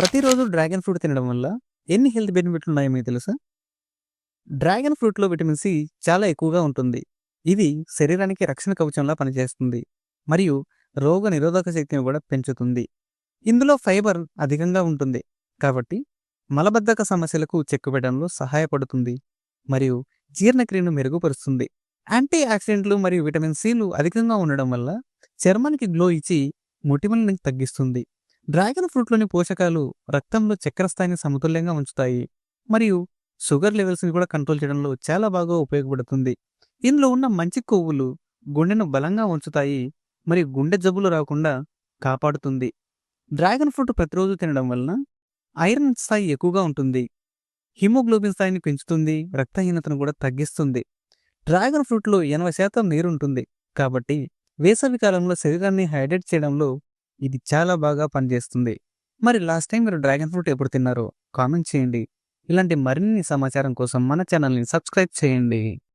ప్రతిరోజు dragon fruit తినడం వల్ల ఎన్ని హెల్త్ బెనిఫిట్లు ఉన్నాయో మీకు తెలుసా? డ్రాగన్ ఫ్రూట్లో విటమిన్ సి చాలా ఎక్కువగా ఉంటుంది. ఇది శరీరానికి రక్షణ కవచంలా పనిచేస్తుంది. మరియు రోగ నిరోధక శక్తిని కూడా పెంచుతుంది. ఇందులో ఫైబర్ అధికంగా ఉంటుంది. కాబట్టి మలబద్ధక సమస్యలకు చెక్కుపెట్టడంలో సహాయపడుతుంది. మరియు జీర్ణక్రియను మెరుగుపరుస్తుంది. యాంటీ ఆక్సిడెంట్లు మరియు విటమిన్ సిలు అధికంగా ఉండడం వల్ల చర్మానికి గ్లో ఇచ్చి ముటిమల్ని తగ్గిస్తుంది. డ్రాగన్ ఫ్రూట్లోని పోషకాలు రక్తంలో చక్కెర స్థాయిని సమతుల్యంగా ఉంచుతాయి. మరియు షుగర్ లెవెల్స్ని కూడా కంట్రోల్ చేయడంలో చాలా బాగా ఉపయోగపడుతుంది. ఇందులో ఉన్న మంచి కొవ్వులు గుండెను బలంగా ఉంచుతాయి. మరియు గుండె జబ్బులు రాకుండా కాపాడుతుంది. డ్రాగన్ ఫ్రూట్ ప్రతిరోజు తినడం వలన ఐరన్ స్థాయి ఎక్కువగా ఉంటుంది. హిమోగ్లోబిన్ స్థాయిని పెంచుతుంది. రక్తహీనతను కూడా తగ్గిస్తుంది. డ్రాగన్ ఫ్రూట్లో ఎనభై శాతం నీరుంటుంది కాబట్టి వేసవి కాలంలో శరీరాన్ని హైడ్రేట్ చేయడంలో ఇది చాలా బాగా పనిచేస్తుంది. మరి లాస్ట్ టైం మీరు డ్రాగన్ ఫ్రూట్ ఎప్పుడు తిన్నారో కామెంట్ చేయండి. ఇలాంటి మరిన్ని సమాచారం కోసం మన ఛానల్ని సబ్స్క్రైబ్ చేయండి.